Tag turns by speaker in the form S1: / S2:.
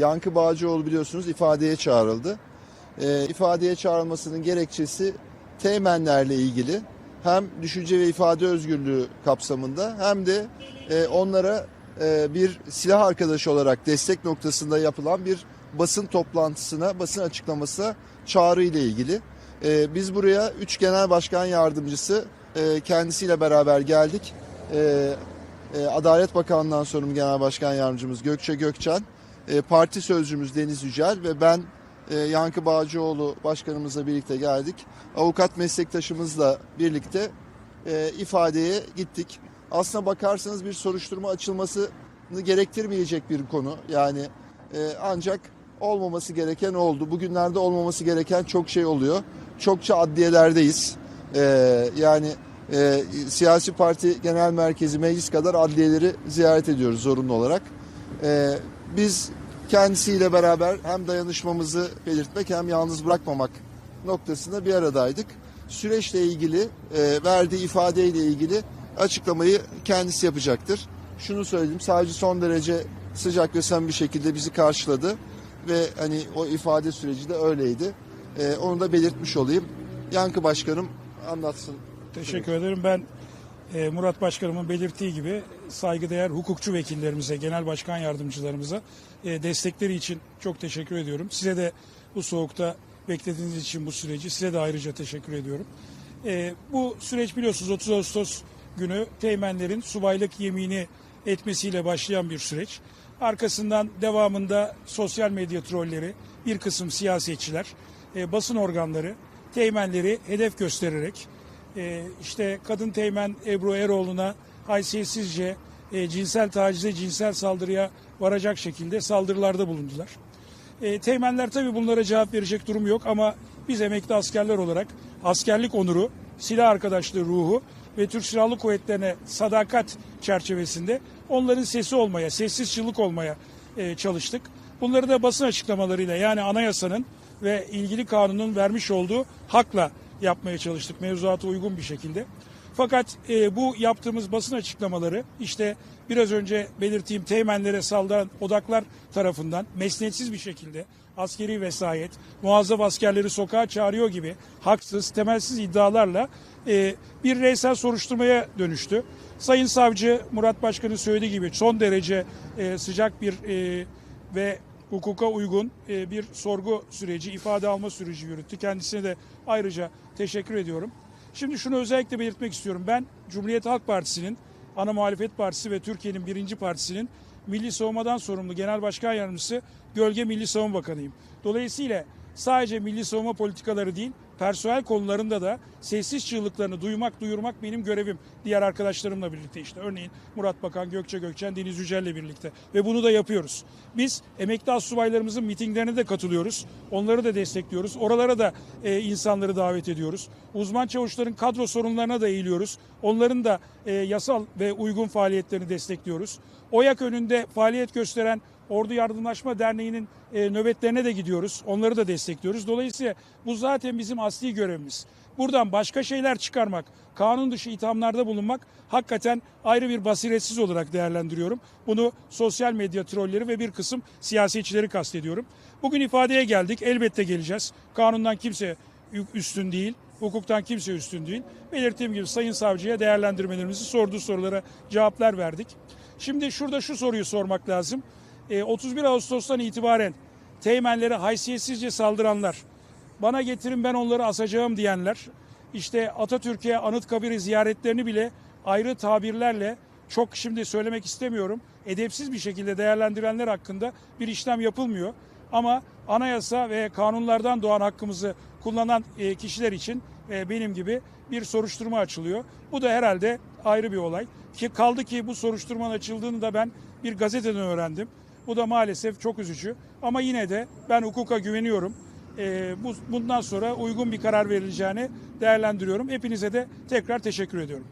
S1: Yankı Bağcıoğlu biliyorsunuz ifadeye çağrıldı. Ee, ifadeye çağrılmasının gerekçesi teğmenlerle ilgili hem düşünce ve ifade özgürlüğü kapsamında hem de e, onlara e, bir silah arkadaşı olarak destek noktasında yapılan bir basın toplantısına, basın açıklamasına çağrı ile ilgili. E, biz buraya üç genel başkan yardımcısı e, kendisiyle beraber geldik. E, e, Adalet Bakanlığı'ndan sorumlu Genel Başkan Yardımcımız Gökçe Gökçen, e, parti sözcümüz Deniz Yücel ve ben e, Yankı Bağcıoğlu başkanımızla birlikte geldik. Avukat meslektaşımızla birlikte e, ifadeye gittik. Aslına bakarsanız bir soruşturma açılmasını gerektirmeyecek bir konu. Yani ancak olmaması gereken oldu. Bugünlerde olmaması gereken çok şey oluyor. Çokça adliyelerdeyiz. Yani siyasi parti genel merkezi meclis kadar adliyeleri ziyaret ediyoruz zorunlu olarak. E, biz kendisiyle beraber hem dayanışmamızı belirtmek hem yalnız bırakmamak noktasında bir aradaydık. Süreçle ilgili e, verdiği ifadeyle ilgili açıklamayı kendisi yapacaktır. Şunu söyledim sadece son derece sıcak ve samimi bir şekilde bizi karşıladı ve hani o ifade süreci de öyleydi. E, onu da belirtmiş olayım. Yankı Başkanım anlatsın.
S2: Teşekkür ederim. Ben Murat Başkanımın belirttiği gibi saygıdeğer hukukçu vekillerimize, genel başkan yardımcılarımıza e, destekleri için çok teşekkür ediyorum. Size de bu soğukta beklediğiniz için bu süreci size de ayrıca teşekkür ediyorum. E, bu süreç biliyorsunuz 30 Ağustos günü teğmenlerin subaylık yemini etmesiyle başlayan bir süreç. Arkasından devamında sosyal medya trolleri, bir kısım siyasetçiler, e, basın organları teğmenleri hedef göstererek e, işte kadın teğmen Ebru Eroğlu'na haysiyetsizce e, cinsel tacize, cinsel saldırıya varacak şekilde saldırılarda bulundular. E, teğmenler tabii bunlara cevap verecek durum yok ama biz emekli askerler olarak askerlik onuru, silah arkadaşlığı ruhu ve Türk Silahlı Kuvvetleri'ne sadakat çerçevesinde onların sesi olmaya, sessiz çığlık olmaya e, çalıştık. Bunları da basın açıklamalarıyla yani anayasanın ve ilgili kanunun vermiş olduğu hakla yapmaya çalıştık mevzuata uygun bir şekilde. Fakat e, bu yaptığımız basın açıklamaları işte biraz önce belirttiğim teğmenlere saldıran odaklar tarafından mesnetsiz bir şekilde askeri vesayet, muazzaf askerleri sokağa çağırıyor gibi haksız, temelsiz iddialarla e, bir reysel soruşturmaya dönüştü. Sayın Savcı Murat Başkan'ın söylediği gibi son derece e, sıcak bir e, ve hukuka uygun e, bir sorgu süreci, ifade alma süreci yürüttü. Kendisine de ayrıca teşekkür ediyorum. Şimdi şunu özellikle belirtmek istiyorum. Ben Cumhuriyet Halk Partisi'nin, ana muhalefet partisi ve Türkiye'nin birinci partisinin Milli Savunmadan sorumlu Genel Başkan Yardımcısı Gölge Milli Savunma Bakanıyım. Dolayısıyla sadece milli savunma politikaları değil, personel konularında da sessiz çığlıklarını duymak, duyurmak benim görevim. Diğer arkadaşlarımla birlikte işte örneğin Murat Bakan, Gökçe Gökçen, Deniz Yücel'le birlikte ve bunu da yapıyoruz. Biz emekli astsubaylarımızın mitinglerine de katılıyoruz. Onları da destekliyoruz. Oralara da e, insanları davet ediyoruz. Uzman çavuşların kadro sorunlarına da eğiliyoruz. Onların da e, yasal ve uygun faaliyetlerini destekliyoruz. OYAK önünde faaliyet gösteren Ordu Yardımlaşma Derneği'nin e, nöbetlerine de gidiyoruz. Onları da destekliyoruz. Dolayısıyla bu zaten bizim asli görevimiz. Buradan başka şeyler çıkarmak, kanun dışı ithamlarda bulunmak hakikaten ayrı bir basiretsiz olarak değerlendiriyorum. Bunu sosyal medya trolleri ve bir kısım siyasetçileri kastediyorum. Bugün ifadeye geldik. Elbette geleceğiz. Kanundan kimse üstün değil. Hukuktan kimse üstün değil. Belirttiğim gibi Sayın Savcı'ya değerlendirmelerimizi sorduğu sorulara cevaplar verdik. Şimdi şurada şu soruyu sormak lazım. E, 31 Ağustos'tan itibaren teğmenlere haysiyetsizce saldıranlar, bana getirin ben onları asacağım diyenler, işte Atatürk'e Anıtkabir'i ziyaretlerini bile ayrı tabirlerle çok şimdi söylemek istemiyorum. Edepsiz bir şekilde değerlendirenler hakkında bir işlem yapılmıyor. Ama anayasa ve kanunlardan doğan hakkımızı kullanan e, kişiler için e, benim gibi bir soruşturma açılıyor. Bu da herhalde ayrı bir olay. Ki kaldı ki bu soruşturmanın açıldığını da ben bir gazeteden öğrendim. Bu da maalesef çok üzücü. Ama yine de ben hukuka güveniyorum. E, bu, bundan sonra uygun bir karar verileceğini değerlendiriyorum. Hepinize de tekrar teşekkür ediyorum.